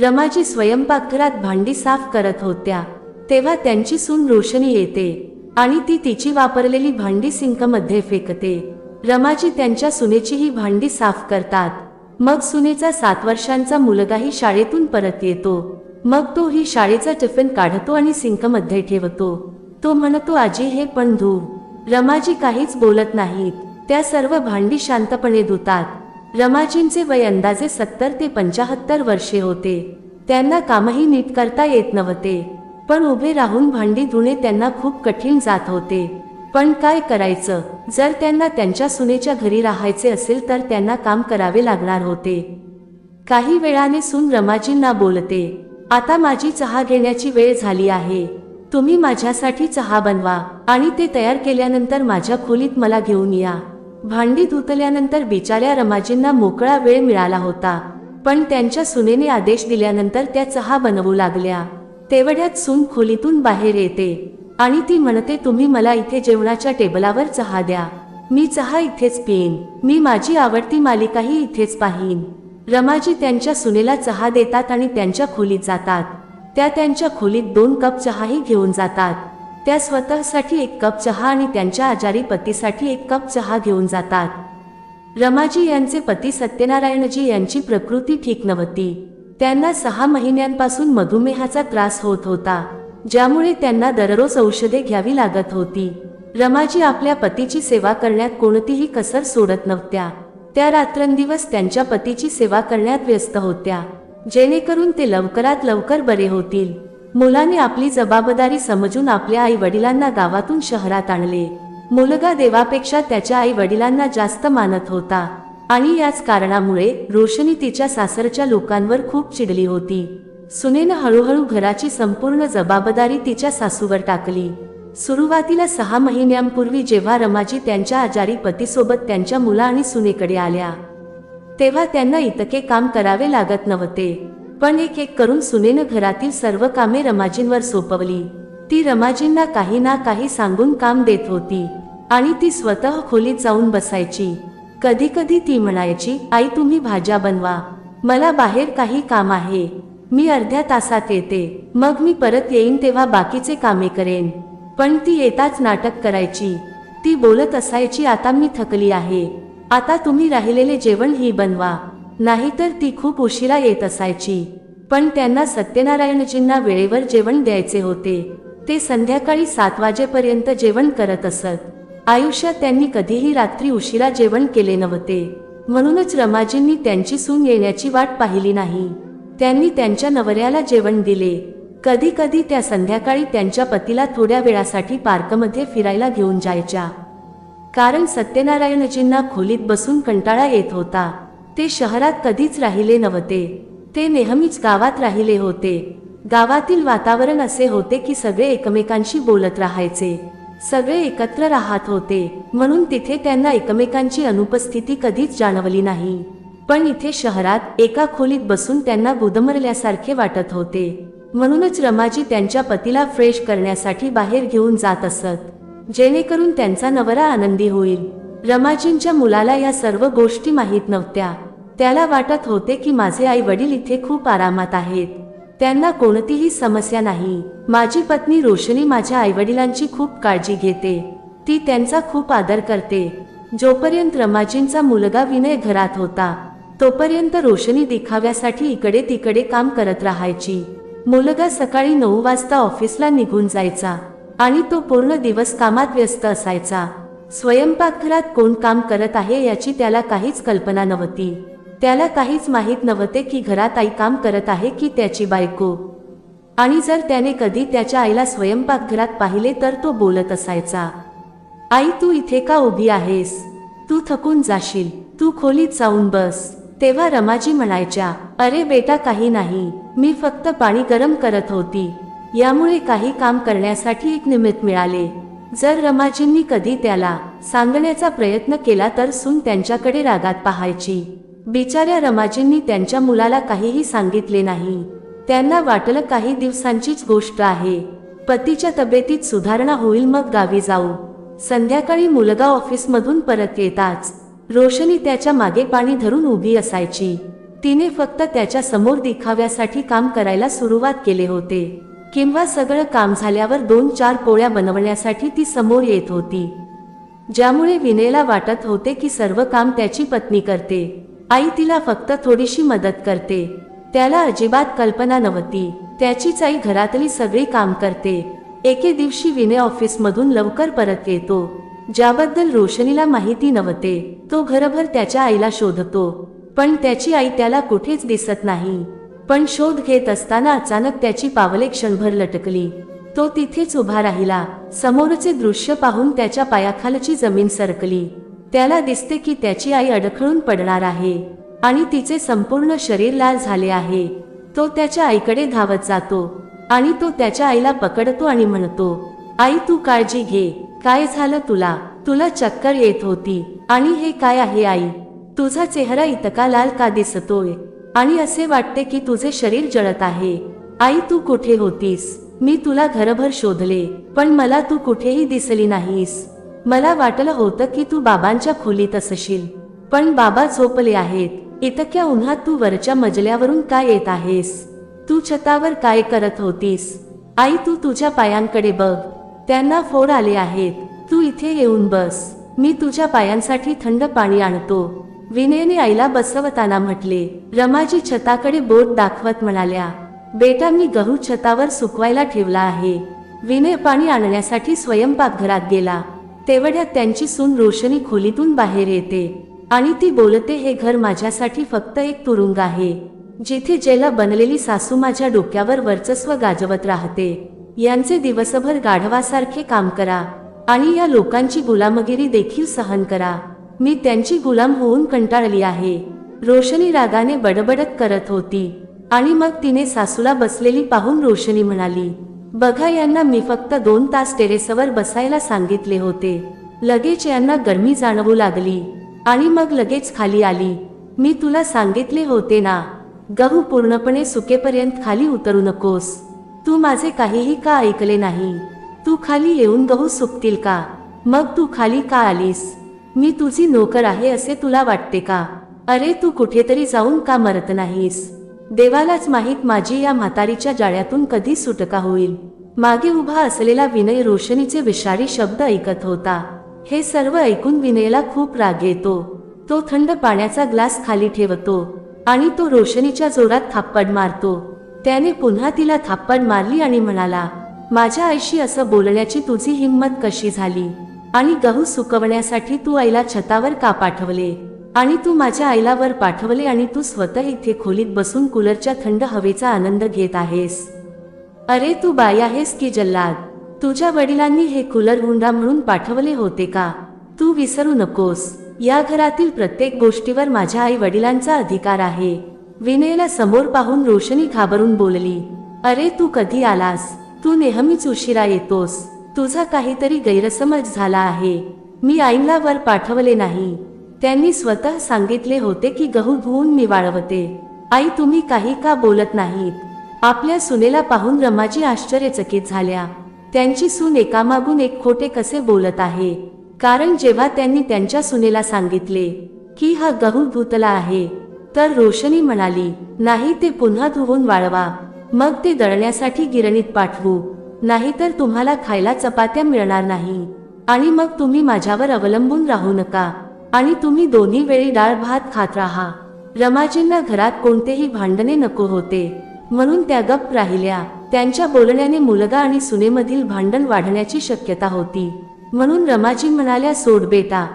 रमाजी स्वयंपाकघरात भांडी साफ करत होत्या. तेव्हा त्यांची सून रोशनी येते आणि ती तिची वापरलेली भांडी सिंकमध्ये फेकते. रमाजी त्यांच्या सुनेची ही भांडी साफ करतात. मग सुनेचा सात वर्षांचा मुलगाही शाळेतून परत येतो. मग तो ही शाळेचा टिफिन काढतो आणि सिंकमध्ये ठेवतो. तो म्हणतो आजी हे पण धू. रमाजी काहीच बोलत नाहीत. त्या सर्व भांडी शांतपणे धुतात. रमाजींचे वय अंदाजे सत्तर ते पंचाहत्तर वर्षे होते. त्यांना कामही नीट करता येत नव्हते. पण उभे राहून भांडी धुणे त्यांना खूप कठीण जात होते. पण काय करायचं? जर त्यांना त्यांच्या सुनेच्या घरी राहायचे असेल तर त्यांना काम करावे लागणार होते. काही वेळाने सून रमाजींना बोलते आता माझी चहा घेण्याची वेळ झाली आहे. तुम्ही माझ्यासाठी चहा बनवा आणि ते तयार केल्यानंतर माझ्या खोलीत मला घेऊन या. भांडी धुतल्यानंतर बिचाऱ्या रमाजींना मोकळा वेळ मिळाला होता. पण त्यांच्या सुनेने आदेश दिल्यानंतर त्या चहा बनवू लागल्या. तेवढ्यात सून खोलीतून बाहेर येते. आणि ती म्हणते तुम्ही मला इथे जेवणाच्या टेबलावर चहा द्या. मी चहा इथेच पिईन. मी माझी आवडती मालिकाही इथेच पाहीन. रमाजी त्यांच्या सुनेला चहा देतात आणि त्यांच्या खोलीत जातात. त्या त्यांच्या खोलीत दोन कप चहाही घेऊन जातात. त्या स्वतःसाठी एक कप चहा आणि त्यांच्या आजारी पतीसाठी एक कप चहा घेऊन जातात. रमाजी यांचे पती सत्यनारायणजी यांची प्रकृती ठीक नव्हती. त्यांना सहा महिन्यांपासून मधुमेहाचा त्रास होत होता ज्यामुळे त्यांना दररोज औषधे घ्यावी लागत होती. रमाजी आपल्या पतीची सेवा करण्यात कोणतीही कसर सोडत नव्हत्या. त्या रात्रंदिवस त्यांच्या पतीची सेवा करण्यात व्यस्त होत्या जेणेकरून ते लवकरात लवकर बरे होतील. मुलाने आपली जबाबदारी समजून आपल्या आई वडिलांना गावातून शहरात आणले. मुलगा देवापेक्षा त्याच्या आई वडिलांना जास्त मानत होता आणि याच कारणामुळे रोशनी तिच्या सासरच्या लोकांवर खूप चिडली होती. सुनेनं हळूहळू घराची संपूर्ण जबाबदारी तिच्या सासूवर टाकली. सुरुवातीला सहा महिन्यांपूर्वी जेव्हा रमाजी त्यांच्या आजारी पतीसोबत त्यांच्या मुला आणि सुनेकडे आल्या तेव्हा त्यांना इतके काम करावे लागत नव्हते. पण एक एक करून सुनेनं घरातील सर्व कामे रमाजींवर सोपवली. ती रमाजींना काही ना काही सांगून काम देत होती आणि ती स्वतः खोलीत जाऊन बसायची. कधी कधी ती म्हणायची आई तुम्ही भाज्या बनवा. मला बाहेर काही काम आहे. मी अर्ध्या तासात येते. मग मी परत येईन तेव्हा बाकीचे कामे करेन. पण ती येताच नाटक करायची. ती बोलत असायची आता मी थकली आहे. आता तुम्ही राहिलेले जेवण ही बनवा. नाहीतर ती खूप उशिरा येत असायची. पण त्यांना सत्यनारायणजींना वेळेवर जेवण द्यायचे होते. ते संध्याकाळी सात वाजेपर्यंत जेवण करत असत. आयुष्यात त्यांनी कधीही रात्री उशिरा जेवण केले नव्हते. म्हणूनच रमाजींनी त्यांची सून येण्याची वाट पाहिली नाही. त्यांनी त्यांच्या नवऱ्याला जेवण दिले. कधी कधी त्या संध्याकाळी त्यांच्या पतीला थोड्या वेळासाठी पार्कमध्ये फिरायला घेऊन जायच्या. कारण सत्यनारायणजींना खोलीत बसून कंटाळा येत होता. ते शहरात कधीच राहिले नव्हते. ते नेहमीच गावात राहिले होते. गावातील वातावरण असे होते की सगळे एकमेकांशी बोलत राहायचे. सगळे एकत्र राहत होते. म्हणून तिथे त्यांना एकमेकांची अनुपस्थिती कधीच जाणवली नाही. पण इथे शहरात एका खोलीत बसून त्यांना गुदमरल्यासारखे वाटत होते. म्हणूनच रमाजी त्यांच्या पतीला फ्रेश करण्यासाठी बाहेर घेऊन जात असत. जेणेकरून त्यांचा नवरा आनंदी होईल. रमाजींच्या मुलाला या सर्व गोष्टी माहीत नव्हत्या. त्याला वाटत होते की माझे आई वडील इथे खूप आरामात आहेत. त्यांना कोणतीही समस्या नाही. माझी पत्नी रोशनी माझ्या आईवडिलांची खूप काळजी घेते. ती त्यांचा खूप आदर करते. जोपर्यंत रमाजींचा मुलगा विनय घरात होता तोपर्यंत रोशनी दिखाव्यासाठी इकडे तिकडे काम करत राहायची. मुलगा सकाळी नऊ वाजता ऑफिसला निघून जायचा आणि तो पूर्ण दिवस कामात व्यस्त असायचा. स्वयंपाकघरात कोण काम करत आहे याची त्याला काहीच कल्पना नव्हती. त्याला काहीच माहीत नव्हते की घरात आई काम करत आहे की त्याची बायको. आणि जर त्याने कधी त्याच्या आईला स्वयंपाकघरात पाहिले तर तो बोलत असायचा आई तू इथे का उभी आहेस? तू थकून जाशील. तू खोलीत जाऊन बस. तेव्हा रमाजी म्हणायच्या अरे बेटा काही नाही. मी फक्त पाणी गरम करत होती. यामुळे काही काम करण्यासाठी एक निमित्त मिळाले. जर रमाजींनी कधी त्याला सांगण्याचा प्रयत्न केला तर सून त्यांच्याकडे रागात पाहायची. बिचाऱ्या रमाजींनी त्यांच्या मुलाला काहीही सांगितले नाही. त्यांना वाटलं काही दिवसांचीच गोष्ट आहे. पतीच्या तब्येतीत सुधारणा होईल मग गावी जाऊ. संध्याकाळी मुलगा ऑफिसमधून परत येताच रोशनी त्याच्यामागे पाणी धरून उभी असायची. तिने फक्त त्याच्यासमोर दिखाव्यासाठी काम करायला सुरुवात केले होते. किंवा सगळं काम झाल्यावर दोन चार पोळ्या बनवण्यासाठी ती समोर येत होती. ज्यामुळे विनेला वाटत होते की सर्व काम त्याची पत्नी करते. आई तिला फक्त थोडीशी मदत करते. त्याला अजिबात कल्पना नव्हती. त्याचीच आई घरातली सगळी काम करते. एके दिवशी विनय ऑफिसमधून लवकर परत येतो. ज्याबद्दल रोशनीला माहिती नव्हते. तो घरभर त्याच्या आईला शोधतो. पण त्याची आई त्याला कुठेच दिसत नाही. पण शोध घेत असताना अचानक त्याची पावले क्षणभर लटकली. तो तिथेच उभा राहिला. समोरचे दृश्य पाहून त्याच्या पायाखालची जमीन सरकली. त्याला दिसते की त्याची आई अडखळून पडणार आहे आणि तिचे संपूर्ण शरीर लाल झाले आहे. तो त्याच्या आईकडे धावत जातो आणि तो त्याच्या आईला पकडतो आणि म्हणतो आई तू काळजी घे. काय झालं तुला? तुला चक्कर येत होती. आणि हे काय आहे आई? तुझा चेहरा इतका लाल का दिसतोय? आणि असे वाटते की तुझे शरीर जळत आहे. आई तू कुठे होतीस? मी तुला घरभर शोधले पण मला तू कुठेही दिसली नाहीस. मला वाटलं होतं की तू बाबांच्या खोलीत असशील. पण बाबा झोपले आहेत. इतक्या उन्हात तू वरच्या मजल्यावरून काय येत आहेस? तू छतावर काय करत होतीस? आई तू तुझ्या पायांकडे बघ. त्यांना फोड आले आहेत. तू इथे येऊन बस. मी तुझ्या पायांसाठी थंड पाणी आणतो. विनयने आईला बसवताना म्हटले रमाजी छताकडे बोट दाखवत म्हणाल्या बेटा मी गहू छतावर सुकवायला ठेवला आहे. विनय पाणी आणण्यासाठी स्वयंपाकघरात गेला. तेवढ्यात त्यांची सून रोशनी खोलीतून बाहेर येते आणि ती बोलते हे घर माझ्यासाठी फक्त एक तुरुंग आहे जिथे जेला बनलेली सासू माझ्या डोक्यावर वर्चस्व गाजवत राहते. यांचे दिवसभर गाढवासारखे काम करा आणि या लोकांची गुलामगिरी देखील सहन करा. मी त्यांची गुलाम होऊन कंटाळली आहे. रोशनी रागाने बडबडत करत होती. आणि मग तिने सासूला बसलेली पाहून रोशनी म्हणाली बघा यांना मी फक्त दोन तास टेरेसवर बसायला सांगितले होते. लगेच यांना गरमी जाणवू लागली. आणि मग लगेच खाली आली. मी तुला सांगितले होते ना. गहू पूर्णपणे सुकेपर्यंत खाली उतरू नकोस. तू माझे काहीही का ऐकले नाही? तू खाली येऊन गहू सुकतील का? मग तू खाली का आलीस? मी तुझी नोकर आहे असे तुला वाटते का? अरे तू कुठेतरी जाऊन का मरत नाहीस? देवालाच माहीत माझी या म्हातारीच्या जाळ्यातून कधी सुटका होईल. मागे उभा असलेला विनय रोशनीचे विषारी शब्द ऐकत होता. हे सर्व ऐकून विनयला खूप राग येतो. तो थंड पाण्याचा ग्लास खाली ठेवतो आणि तो रोशनीच्या जोरात थाप्पड मारतो. त्याने पुन्हा तिला थाप्पड मारली आणि म्हणाला माझ्या आईशी असं बोलण्याची तुझी हिंमत कशी झाली? आणि गहू सुकवण्यासाठी तू आईला छतावर का पाठवले? आणि तू माझ्या आईला वर पाठवले आणि तू स्वतः इथे खोलीत बसून कूलरच्या थंड हवेचा आनंद घेत आहेस. अरे तू बाई आहेस की जल्लाद? तुझ्या वडिलांनी हे कूलर हुंडा म्हणून पाठवले होते का? तू विसरू नकोस. या घरातील प्रत्येक गोष्टीवर माझ्या आई वडिलांचा अधिकार आहे. विनयला समोर पाहून रोशनी घाबरून बोलली अरे तू कधी आलास? तू नेहमीच उशिरा येतोस. तुझा काहीतरी गैरसमज झाला आहे. मी आईला वर पाठवले नाही. त्यांनी स्वतः सांगितले होते की गहू धुवून मी वाळवते आई तुम्ही काही का बोलत नाहीत? आपल्या सुनेला पाहून रमाजी आश्चर्यचकित झाल्या. त्यांची सून एकामागून एक खोटे कसे बोलत आहे? कारण जेव्हा त्यांनी त्यांच्या सुनेला सांगितले की हा गहू धुतला आहे तर रोशनी म्हणाली नाही ते पुन्हा धुवून वाळवा. मग ते दळण्यासाठी गिरणीत पाठवू. नाहीतर तुम्हाला खायला चपात्या मिळणार नाही. आणि मग तुम्ही माझ्यावर अवलंबून राहू नका. आणि तुम्ही दोन्ही वेळी डाळ भात खात राहा. रमाजींना घरात कोणतेही भांडणे नको होते. म्हणून त्या गप्प राहिल्या. त्यांच्या बोलण्याने मुलगा आणि सुनेमधील भांडण वाढण्याची शक्यता होती. म्हणून रमाजी म्हणाल्या सोड बेटा.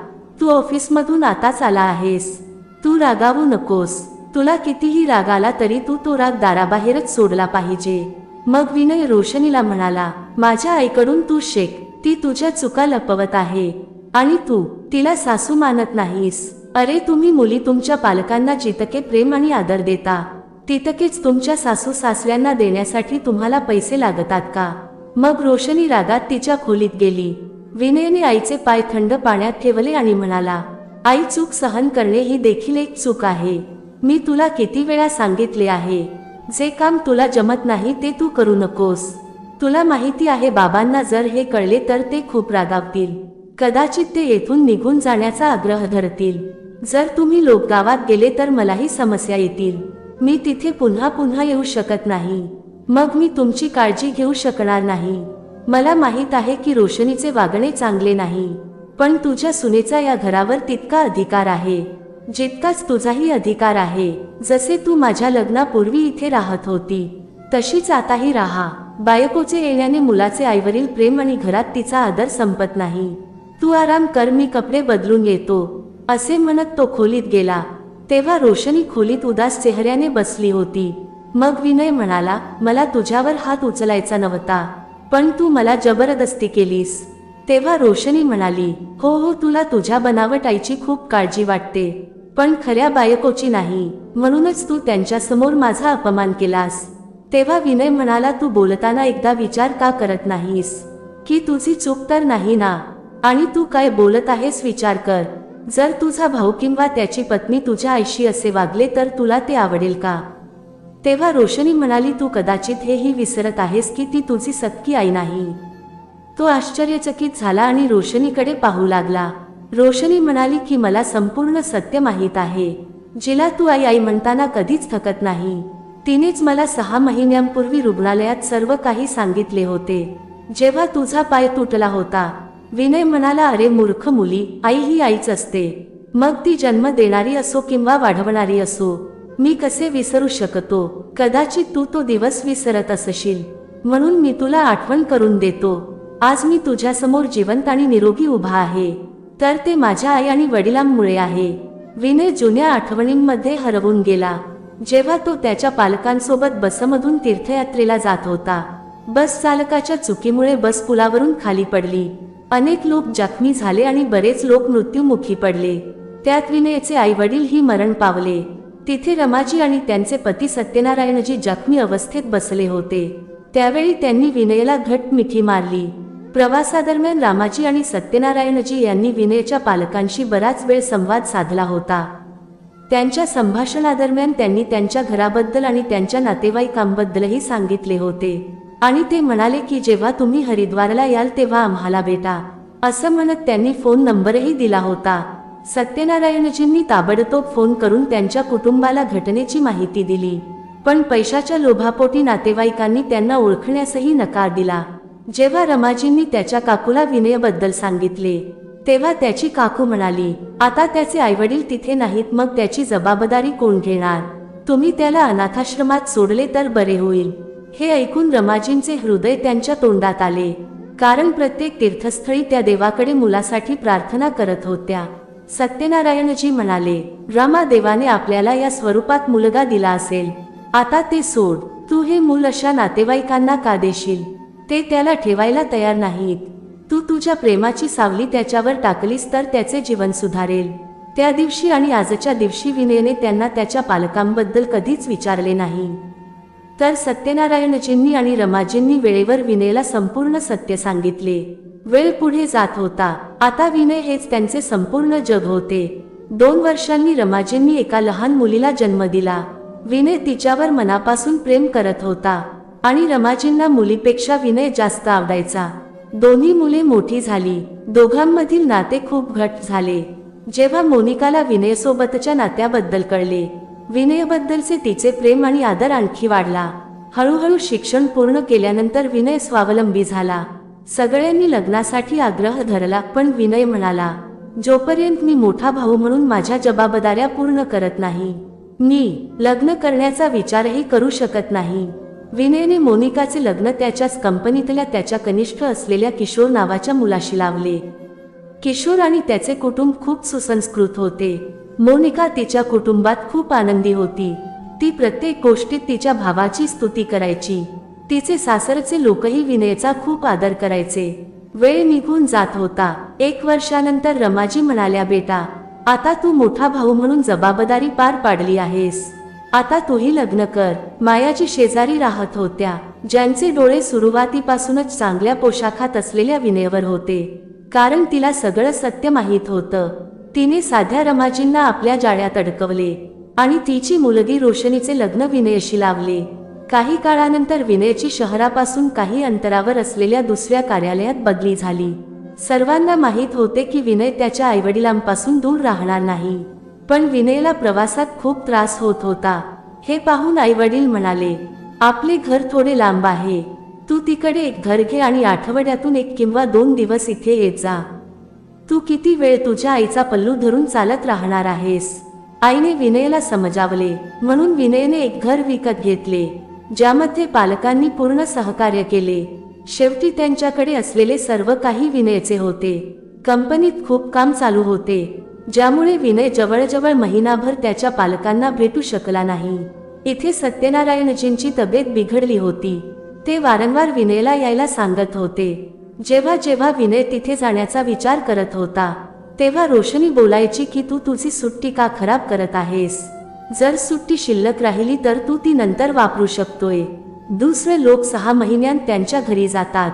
तू ऑफिसमधून आताच आला आहेस. तू रागावू नकोस. तुला कितीही राग आला तरी तू तो राग दाराबाहेरच सोडला पाहिजे. मग विनय रोशनीला म्हणाला माझ्या आईकडून तू शेख ती तुझ्या चुका लपवत आहे. आणि तू तिला सासू मानत नाहीस. अरे तुम्ही मुली तुमच्या पालकांना जितके प्रेम आणि आदर देता तितकेच तुमच्या सासू सासऱ्यांना देण्यासाठी तुम्हाला पैसे लागतात का? मग रोशनी रागात तिच्या खोलीत गेली. विनयने आईचे पाय थंड पाण्यात ठेवले आणि म्हणाला आई चूक सहन करणे ही देखील एक चूक आहे. मी तुला किती वेळा सांगितले आहे जे काम तुला जमत नाही ते तू करू नकोस. तुला माहिती आहे बाबांना जर हे कळले तर ते खूप रागावतील. कदाचित ते येथून निघून जाण्याचा आग्रह धरतील. जर तुम्ही लोक गावात गेले तर मलाही समस्या येतील. मी तिथे पुन्हा पुन्हा येऊ शकत नाही. मग मी तुमची काळजी घेऊ शकणार नाही. मला माहीत आहे की रोशनीचे वागणे चांगले नाही. पण तुझ्या सुनेचा या घरावर तितका अधिकार आहे. जितकाच तुझाही अधिकार आहे जसे तू माझ्या लग्नापूर्वी इथे राहत होती तशीच आताही राहा. बायकोचे येण्याने मुलाचे आईवरील प्रेम आणि घरात तिचा आदर संपत नाही. तू आराम कर मी कपडे बदलून येतो असे म्हणत तो खोलीत गेला. तेव्हा रोशनी खोलीत उदास चेहऱ्याने बसली होती. मग विनय म्हणाला मला तुझ्यावर हात उचलायचा नव्हता पण तू मला जबरदस्ती केलीस. तेव्हा रोशनी म्हणाली हो हो तुला तुझ्या बनावट आईची खूप काळजी वाटते. पण खऱ्या बायकोची नाही. म्हणूनच तू त्यांच्यासमोर माझा अपमान केलास. तेव्हा विनय म्हणाला तू बोलताना एकदा विचार का करत नाहीस? की तुझी चूक तर नाही ना? आणि तू काय बोलत आहेस विचार कर. जर तुझा भाऊ किंवा त्याची पत्नी तुझ्या आईशी असे वागले तर तुला ते आवडेल का? तेव्हा रोशनी म्हणाली तू कदाचित हेही विसरत आहेस की ती तुझी सक्की आई नाही. तो आश्चर्यचकित झाला आणि रोशनीकडे पाहू लागला. रोशनी म्हणाली की मला संपूर्ण सत्य माहीत आहे. जिला तू आई आई म्हणताना कधीच थकत नाही. तिनेच मला सहा महिन्यांपूर्वी रुग्णालयात सर्व काही सांगितले होते. जेव्हा तुझा पाय तुटला होता. विनय म्हणाला अरे मूर्ख मुली आई ही आईच असते. मग ती जन्म देणारी असो किंवा वाढवणारी असो मी कसे विसरू शकतो? कदाचित तू तो दिवस विसरत असशील. म्हणून मी तुला आठवण करून देतो. आज मी तुझ्यासमोर जिवंत आणि निरोगी उभा आहे. तर ते माझ्या आई आणि वडिलांमुळे आहे. विनय जुन्या आठवणींमध्ये हरवून गेला. जेव्हा तो त्याच्या पालकांसोबत बसमधून तीर्थयात्रेला जात होता. बस चालकाच्या चुकीमुळे बस पुलावरून खाली पडली. अनेक लोक जखमी झाले आणि बरेच लोक मृत्युमुखी पडले. त्यात विनयचे आई ही मरण पावले. तिथे रमाजी आणि त्यांचे पती सत्यनारायणजी जखमी अवस्थेत बसले होते. त्यावेळी त्यांनी विनयला घट मिठी मारली. प्रवासादरम्यान रामाजी आणि सत्यनारायणजी यांनी विनयच्या पालकांशी बराच वेळ संवाद साधला होता. त्यांच्या संभाषणादरम्यान त्यांनी त्यांच्या घराबद्दल आणि त्यांच्या नातेवाईकांबद्दलही सांगितले होते. आणि ते म्हणाले की जेव्हा तुम्ही हरिद्वारला याल तेव्हा आम्हाला भेटा. असं म्हणत त्यांनी फोन नंबरही दिला होता. सत्यनारायणजींनी ताबडतोब फोन करून त्यांच्या कुटुंबाला घटनेची माहिती दिली. पण पैशाच्या लोभापोटी नातेवाईकांनी त्यांना ओळखण्यासही नकार दिला. जेव्हा रमाजींनी त्याच्या काकूला विनयबद्दल सांगितले तेव्हा त्याची काकू म्हणाली आता त्याचे आईवडील तिथे नाहीत मग त्याची जबाबदारी कोण घेणार? तुम्ही त्याला अनाथाश्रमात सोडले तर बरे होईल. हे ऐकून रमाजींचे हृदय त्यांच्या तोंडात आले कारण प्रत्येक तीर्थस्थळी त्या देवाकडे मुलासाठी प्रार्थना करत होत्या. सत्यनारायणजी म्हणाले रमा देवाने आपल्याला या स्वरूपात मुलगा दिला असेल. आता ते सोड. तू हे मूल अशा नातेवाईकांना का देशील? ते त्याला ठेवायला तयार नाहीत. तू तुझ्या प्रेमाची सावली त्याच्यावर टाकलीस तर त्याचे जीवन सुधारेल. त्या दिवशी आणि आजच्या दिवशी विनयने त्यांना त्याच्या पालकांबद्दल कधीच विचारले नाही. तर सत्यनारायणजींनी आणि रमाजींनी वेळेवर विनयला संपूर्ण सत्य सांगितले. वेळ पुढे जात होता. आता विनय हेच त्यांचे संपूर्ण जग होते. दोन वर्षांनी रमाजींनी एका लहान मुलीला जन्म दिला. विनय तिच्यावर मनापासून प्रेम करत होता. आणि रमाजींना मुलीपेक्षा विनय जास्त आवडायचा. दोन्ही मुले मोठी झाली. दोघांमधील नाते खूप घट झाले. जेव्हा मोनिकाला विनयसोबतच्या नात्याबद्दल कळले विनयबद्दलचे तिचे प्रेम आणि आदर आणखी वाढला. हळूहळू शिक्षण पूर्ण केल्यानंतर विनय स्वावलंबी झाला. सगळ्यांनी लग्नासाठी आग्रह धरला पण विनय म्हणाला जोपर्यंत मी मोठा भाऊ म्हणून माझ्या जबाबदाऱ्या पूर्ण करत नाही मी लग्न करण्याचा विचारही करू शकत नाही. विनयने मोनिकाचे लग्न त्याच्याच कंपनीतल्या त्याच्या कनिष्ठ असलेल्या किशोर नावाच्या मुलाशी लावले. किशोर आणि त्याचे कुटुंब खूप सुसंस्कृत होते. मोनिका तिच्या कुटुंबात खूप आनंदी होती. ती प्रत्येक गोष्टीत तिच्या भावाची स्तुती करायची. तिचे सासरचे लोकही विनयचा खूप आदर करायचे. वेळ निघून जात होता. एक वर्षानंतर रमाजी म्हणाल्या बेटा आता तू मोठा भाऊ म्हणून जबाबदारी पार पाडली आहेस. आता तूही लग्न कर. मायाची शेजारी राहत होत्या. ज्यांचे डोळे सुरुवातीपासूनच चांगल्या पोशाखात असलेल्या विनयवर होते. कारण तिला सगळं सत्य माहीत होतं. तिने साध्या रमाजींना आपल्या जाळ्यात अडकवले. आणि तिची मुलगी रोशनीचे लग्न विनयशी लावले. काही काळानंतर विनयची शहरापासून काही अंतरावर असलेल्या दुसऱ्या कार्यालयात बदली झाली. सर्वांना माहीत होते की विनय त्याच्या आईवडिलांपासून दूर राहणार नाही. पण विनयला प्रवासात खूप त्रास होत होता. हे पाहून आई वडील म्हणाले आपले घर थोडे लांब आहे. तू तिकडे एक घर घे आणि आठवड्यातून एक किंवा दोन दिवस इथे येत जा. तू किती वेळ तुझ्या आईचा पल्लू धरून चालत राहणार आहेस? आईने विनयला समजावले म्हणून विनयने एक घर विकत घेतले ज्यामध्ये पालकांनी पूर्ण सहकार्य केले. शेवटी त्यांच्याकडे असलेले सर्व काही विनयचे होते. कंपनीत खूप काम चालू होते. ज्यामुळे विनय जवळजवळ महिनाभर त्याच्या पालकांना भेटू शकला नाही. इथे सत्यनारायणजींची तब्येत बिघडली होती. ते वारंवार विनयला यायला सांगत होते. जेव्हा जेव्हा विनय तिथे जाण्याचा विचार करत होता तेव्हा रोशनी बोलायची की तू तुझी सुट्टी का खराब करत आहेस? जर सुट्टी शिल्लक राहिली तर तू ती नंतर वापरू शकतोय. दुसरे लोक सहा महिन्यांत त्यांच्या घरी जातात.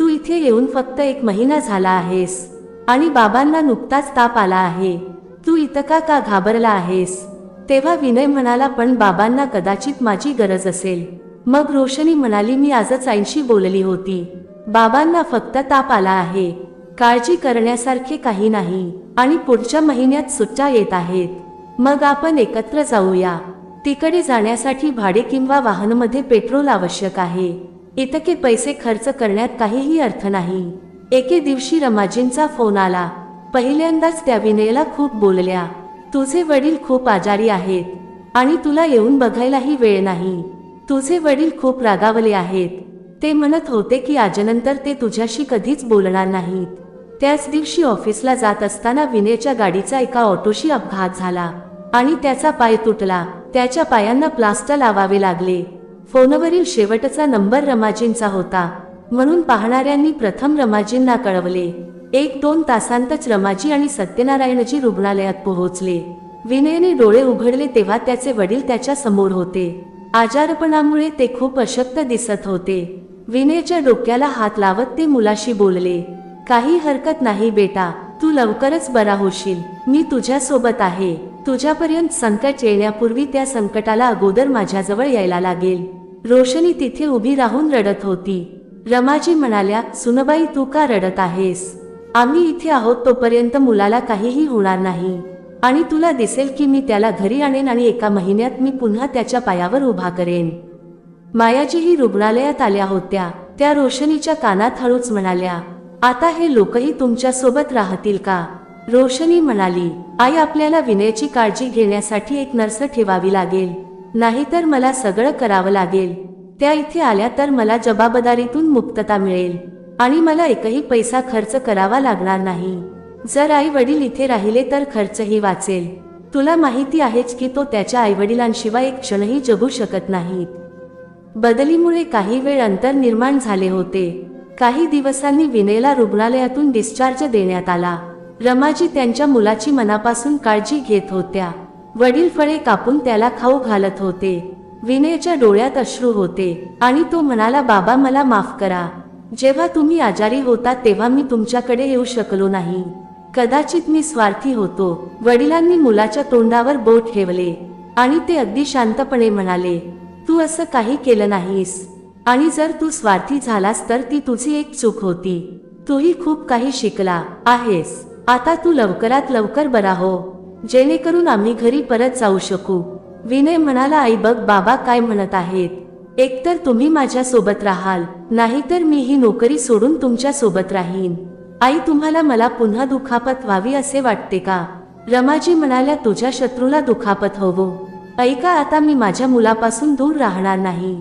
तू इथे येऊन फक्त एक महिना झाला आहेस. आणि बाबांना नुकताच ताप आला आहे. तू इतका का घाबरला आहेस तेव्हा विनय म्हणाला पण बाबांना कदाचित माझी गरज असेल मग रोशनी म्हणाली मी आजच आईंशी बोलली होती. बाबांना फक्त ताप आला आहे. काळजी करण्यासारखे काही नाही. आणि पुढच्या महिन्यात सुट्ट्या येत आहेत. मग आपण एकत्र जाऊया. तिकडे जाण्यासाठी भाडे किंवा वाहनमध्ये पेट्रोल आवश्यक आहे. इतके पैसे खर्च करण्यात काहीही अर्थ नाही. एके दिवशी रमाजींचा फोन आला. पहिल्यांदाच त्या विनयला खूप बोलल्या. तुझे वडील खूप आजारी आहेत आणि तुला येऊन बघायलाही वेळ नाही. तुझे वडील खूप रागावले आहेत. ते म्हणत होते की आजनंतर ते तुझ्याशी कधीच बोलणार नाहीत. त्याच दिवशी ऑफिसला जात असताना विनयच्या गाडीचा एका ऑटोशी अपघात झाला आणि त्याचा पाय तुटला. त्याच्या पायांना प्लास्टर लावावे लागले. फोनवरील शेवटचा नंबर रमाजींचा होता. म्हणून पाहणाऱ्यांनी प्रथम रमाजींना कळवले. एक दोन तासांतच रमाजी आणि सत्यनारायणजी रुग्णालयात पोहोचले. विनयने डोळे उघडले तेव्हा त्याचे वडील त्याच्यासमोर होते. आजारपणामुळे ते खूप अशक्त दिसत होते. विनयच्या डोक्याला हात लावत ते मुलाशी बोलले काही हरकत नाही बेटा तू लवकरच बरा होशील. मी तुझ्या सोबत आहे. तुझ्यापर्यंत संकट येण्यापूर्वी त्या संकटाला अगोदर माझ्याजवळ यायला लागेल. रोशनी तिथे उभी राहून रडत होती. रमाजी म्हणाल्या सुनबाई तू का रडत आहेस? आम्ही इथे आहोत तोपर्यंत मुलाला काहीही होणार नाही. आणि तुला दिसेल की मी त्याला घरी आणेन आणि एका महिन्यात मी पुन्हा त्याच्या पायावर उभा करेन. मायाजीही रुग्णालयात आल्या होत्या. त्या रोशनीच्या कानात हळूच म्हणाल्या आता हे लोकही तुमच्यासोबत राहतील का? रोशनी म्हणाली आई आपल्याला विनयची काळजी घेण्यासाठी एक नर्स ठेवावी लागेल. नाहीतर मला सगळं करावं लागेल. त्या इथे आल्या तर मला जबाबदारीतून मुक्तता मिळेल आणि मला एकही पैसा खर्च करावा लागणार नाही. जर आई वडील इथे राहिले तर खर्चही वाचेल. तुला माहिती आहेच की तो त्याच्या आईवडिलांशिवाय एक क्षणही जगू शकत नाहीत. बदलीमुळे काही वेळ अंतर निर्माण झाले होते. काही दिवसांनी विनयला रुग्णालयातून डिस्चार्ज देण्यात आला. रमाजी त्यांच्या मुलाची मनापासून काळजी घेत होत्या. वडील फळे कापून त्याला खाऊ घालत होते. विनयच्या डोळ्यात अश्रू होते आणि तो म्हणाला बाबा मला माफ करा. जेव्हा तुम्ही आजारी होता तेव्हा मी तुमच्याकडे येऊ शकलो नाही. कदाचित मी स्वार्थी होतो. वडिलांनी मुलाच्या तोंडावर बोट ठेवले आणि ते अगदी शांतपणे म्हणाले तू असं काही केलं नाहीस. आणि जर तू स्वार्थी झालास तर ती तुझी एक चूक होती. तूही खूप काही शिकला आहेस. आता तू लवकरात लवकर बरा हो. जेणेकरून आम्ही घरी परत जाऊ शकू. विनय म्हणाला आई बघ बाबा काय म्हणत आहेत? एकतर तुम्ही माझ्या सोबत राहाल नाहीतर मी ही नोकरी सोडून तुमच्यासोबत राहीन. आई तुम्हाला मला पुन्हा दुखापत व्हावी असे वाटते का? रमाजी म्हणाल्या तुझ्या शत्रूला दुखापत हवो. ऐका आता मी माझ्या मुलापासून दूर राहणार नाही.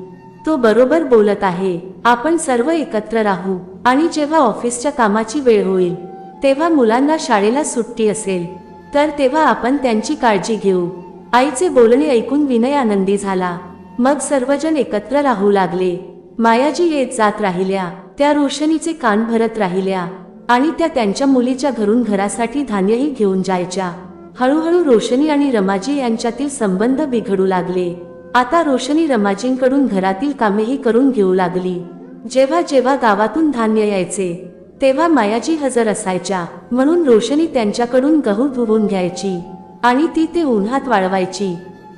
तो बरोबर बोलत आहे आपण सर्व एकत्र राहू आणि जेव्हा ऑफिसच्या कामाची वेळ होईल तेव्हा मुलांना शाळेला सुट्टी असेल तर तेव्हा आपण त्यांची काळजी घेऊ. आईचे बोलणे ऐकून विनय आनंदी झाला. मग सर्वजण एकत्र राहू लागले. मायाजी येत जात राहिल्या. त्या रोशनीचे कान भरत राहिल्या. आणि त्या त्यांच्या मुलीच्या घरून घरासाठी धान्यही घेऊन जायच्या. हळूहळू रोशनी आणि रमाजी यांच्यातील संबंध बिघडू लागले. आता रोशनी रमाजींकडून घरातील कामेही करून घेऊ लागली. जेव्हा जेव्हा गावातून धान्य यायचे तेव्हा मायाजी हजर असायच्या. म्हणून रोशनी त्यांच्याकडून गहू धुवून घ्यायची. आणि ती ते उन्हात वाळवायची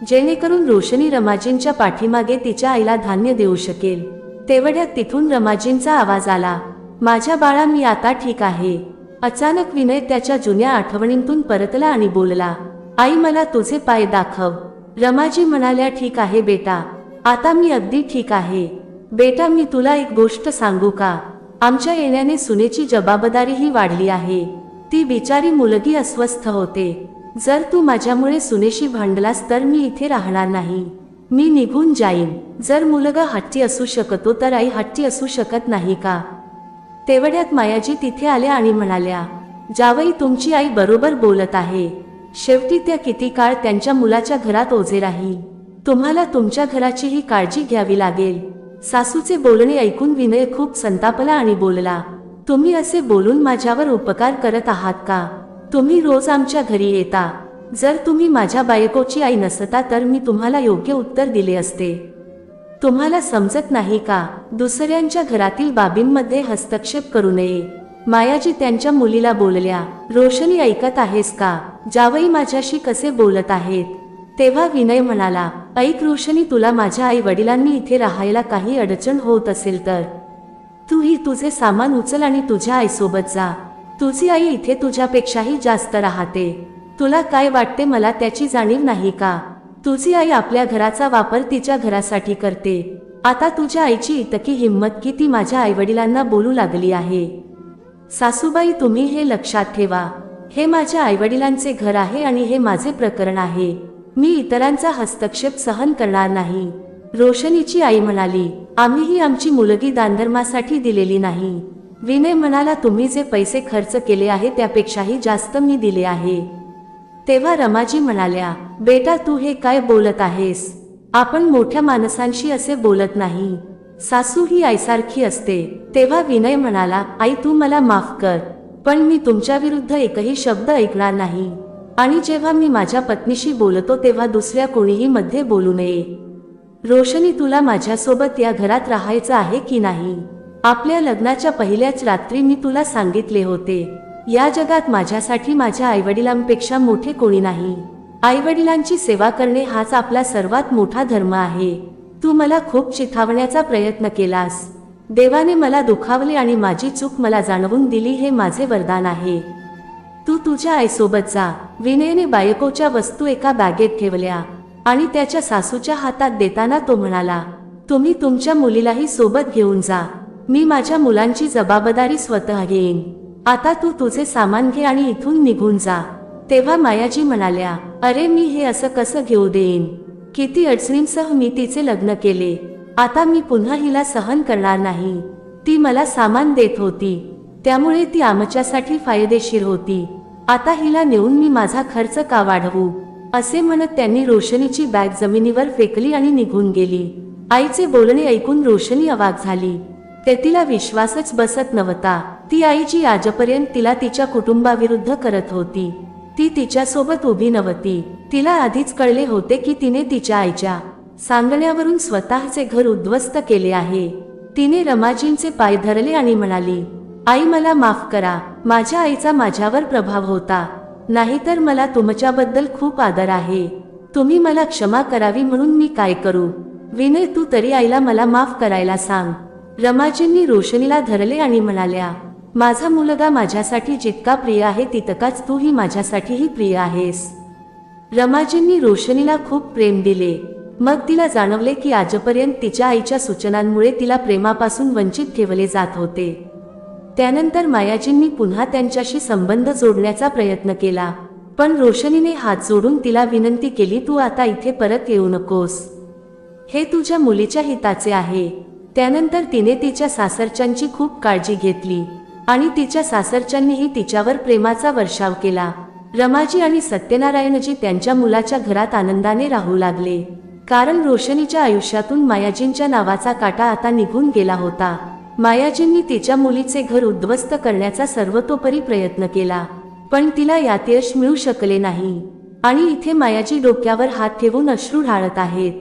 जेणेकरून रोशनी रमाजींच्या पाठीमागे तिच्या आईला धान्य देऊ शकेल. तेवढ्यात तिथून रमाजींचा आवाज आला माझ्या बाळा मी आता ठीक आहे. अचानक विनय त्याच्या जुन्या आठवणींतून परतला आणि बोलला आई मला तुझे पाय दाखव. रमाजी म्हणाल्या ठीक आहे बेटा आता मी अगदी ठीक आहे. बेटा मी तुला एक गोष्ट सांगू का? आमच्या येण्याने सुनेची जबाबदारीही वाढली आहे. ती बिचारी मुलगी अस्वस्थ होते. जर तू माझ्यामुळे सुनेशी भांडलास तर मी इथे राहणार नाही. मी निघून जाईन. जर मुलगा हट्टी असू शकतो तर आई हट्टी असू शकत नाही का? तेवढ्यात मायाजी तिथे आल्या आणि म्हणाल्या जावई तुमची आई बरोबर बोलत आहे. शेवटी त्या किती काळ त्यांच्या मुलाच्या घरात ओझे राहील. तुम्हाला तुमच्या घराचीही काळजी घ्यावी लागेल. सासूचे बोलणे ऐकून विनय खूप संतापला आणि बोलला तुम्ही असे बोलून माझ्यावर उपकार करत आहात का? तुम्ही रोज आमच्या घरी येता. जर तुम्ही माझ्या बायकोची आई नसता तर मी तुम्हाला योग्य उत्तर दिले असते. तुम्हाला समजत नाही का? दुसऱ्यांच्या घरातील बाबींमध्ये हस्तक्षेप करू नये. मायाजी त्यांच्या मुलीला बोलल्या रोशनी ऐकत आहेस का? जावई माझ्याशी कसे बोलत आहेत? तेव्हा विनय म्हणाला ऐक रोशनी तुला माझ्या आई वडिलांनी इथे राहायला काही अडचण होत असेल तर. तूही तुझे सामान उचल आणि तुझ्या आईसोबत जा. तुझी आई इथे तुझ्यापेक्षाही जास्त राहते. तुला काय वाटते मला त्याची जाणीव नाही का? तुझी आई आपल्या घराचा वापर तिच्या घरासाठी करते. आता तुझ्या आईची इतकी हिंमत की ती माझ्या आईवडिलांना बोलू लागली आहे. सासूबाई तुम्ही हे लक्षात ठेवा. हे माझ्या आईवडिलांचे घर आहे आणि हे माझे प्रकरण आहे. मी इतरांचा हस्तक्षेप सहन करणार नाही. रोशनीची आई म्हणाली आम्हीही आमची मुलगी दानधर्मासाठी दिलेली नाही. विनय म्हणाला तुम्ही जे पैसे खर्च केले आहे त्यापेक्षाही जास्त मी दिले आहे. तेव्हा रमाजी म्हणाल्या बेटा तू हे काय बोलत आहेस? आपण मोठ्या माणसांशी असे बोलत नाही. सासू ही आईसारखी असते. तेव्हा विनय म्हणाला आई तू मला माफ कर पण मी तुमच्या विरुद्ध एकही शब्द ऐकणार नाही. आणि जेव्हा मी माझ्या पत्नीशी बोलतो तेव्हा दुसऱ्या कोणीही मध्ये बोलू नये. रोशनी तुला माझ्यासोबत या घरात राहायचं आहे की नाही? आपल्या लग्नाच्या पहिल्याच रात्री मी तुला सांगितले होते या जगात माझ्यासाठी माझ्या आईवडिलांपेक्षा मोठे कोणी नाही. आईवडिलांची सेवा करणे हाच आपला सर्वात मोठा धर्म आहे. तू मला खूप चिथावण्याचा प्रयत्न केलास. देवाने मला दुखावले आणि माझी चूक मला जाणवून दिली हे माझे वरदान आहे. तू तुझ्या आईसोबत जा. विनयने बायकोच्या वस्तू एका बॅगेत ठेवल्या आणि त्याच्या सासूच्या हातात देताना तो म्हणाला तुम्ही तुमच्या मुलीलाही सोबत घेऊन जा. मी माझ्या मुलांची जबाबदारी स्वतः घेईन. आता तू तुझे सामान घे आणि इथून निघून जा. तेव्हा मायाजी म्हणाल्या अरे मी हे असं कसं घेऊ देईन? किती अडचणींसह मी तिचे लग्न केले. आता मी पुन्हा हिला सहन करणार नाही. ती मला सामान देत होती. त्यामुळे ती आमच्यासाठी फायदेशीर होती. आता हिला नेऊन मी माझा खर्च का वाढवू? असे म्हणत त्यांनी रोशनीची बॅग जमिनीवर फेकली आणि निघून गेली. आईचे बोलणे ऐकून रोशनी अवाक झाली. ते तिला विश्वासच बसत नव्हता. ती आई जी आजपर्यंत तिला तिच्या कुटुंबाविरुद्ध करत होती. ती तिच्यासोबत उभी नव्हती. तिला आधीच कळले होते की तिने तिच्या आईच्या सांगण्यावरून स्वतःचे घर उद्ध्वस्त केले आहे. तिने रमाजींचे पाय धरले आणि म्हणाली आई मला माफ करा. माझ्या आईचा माझ्यावर प्रभाव होता. नाहीतर मला तुमच्याबद्दल खूप आदर आहे. तुम्ही मला क्षमा करावी म्हणून मी काय करू? विनय तू तरी आईला मला माफ करायला सांग. रमाजींनी रोशनीला धरले आणि म्हणाल्या माझा मुलगा माझ्यासाठी जितका प्रिय आहे तितकाच तूही माझ्यासाठीही प्रिय आहेस. रमाजींनी रोशनीला खूप प्रेम दिले. मग तिला जाणवले की आजपर्यंत तिच्या आईच्या सूचनांमुळे तिला प्रेमापासून वंचित ठेवले जात होते. त्यानंतर मायाजींनी पुन्हा त्यांच्याशी संबंध जोडण्याचा प्रयत्न केला. पण रोशनीने हात जोडून तिला विनंती केली तू आता इथे परत येऊ नकोस. हे तुझ्या मुलीच्या हिताचे आहे. त्यानंतर तिने तिच्या सासरच्यांची खूप काळजी घेतली आणि तिच्या सासरच्यांनीही तिच्यावर प्रेमाचा वर्षाव केला. रमाजी आणि सत्यनारायणजी त्यांच्या मुलाच्या घरात आनंदाने राहू लागले. कारण रोशनीच्या आयुष्यातून मायाजींच्या नावाचा काटा आता निघून गेला होता. मायाजींनी तिच्या मुलीचे घर उद्ध्वस्त करण्याचा सर्वतोपरी प्रयत्न केला. पण तिला यात यश मिळू शकले नाही. आणि इथे मायाजी डोक्यावर हात ठेवून अश्रू ढाळत आहेत.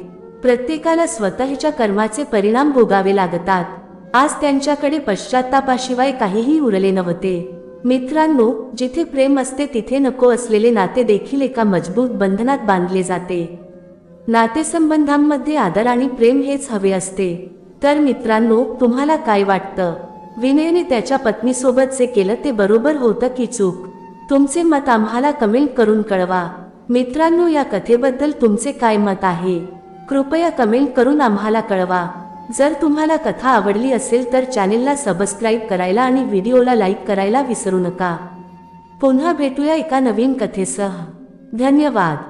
प्रत्येकाला स्वतःच्या कर्माचे परिणाम भोगावे लागतात. आज त्यांच्याकडे पश्चातापाशिवाय काहीही उरले नव्हते. मित्रांनो जिथे प्रेम असते तिथे नको असलेले नाते देखील एका मजबूत बंधनात बांधले जाते. नातेसंबंधांमध्ये आदर आणि प्रेम हेच हवे असते. तर मित्रांनो तुम्हाला काय वाटतं? विनयने त्याच्या पत्नीसोबत जे केलं ते बरोबर होतं की चूक? तुमचे मत आम्हाला कमेंट करून कळवा. मित्रांनो या कथेबद्दल तुमचे काय मत आहे? कृपया कमेंट करून आम्हाला कळवा. जर तुम्हाला कथा आवडली असेल तर चॅनेलला सबस्क्राईब करायला आणि व्हिडिओला लाईक करायला विसरू नका. पुन्हा भेटूया एका नवीन कथेसह. धन्यवाद.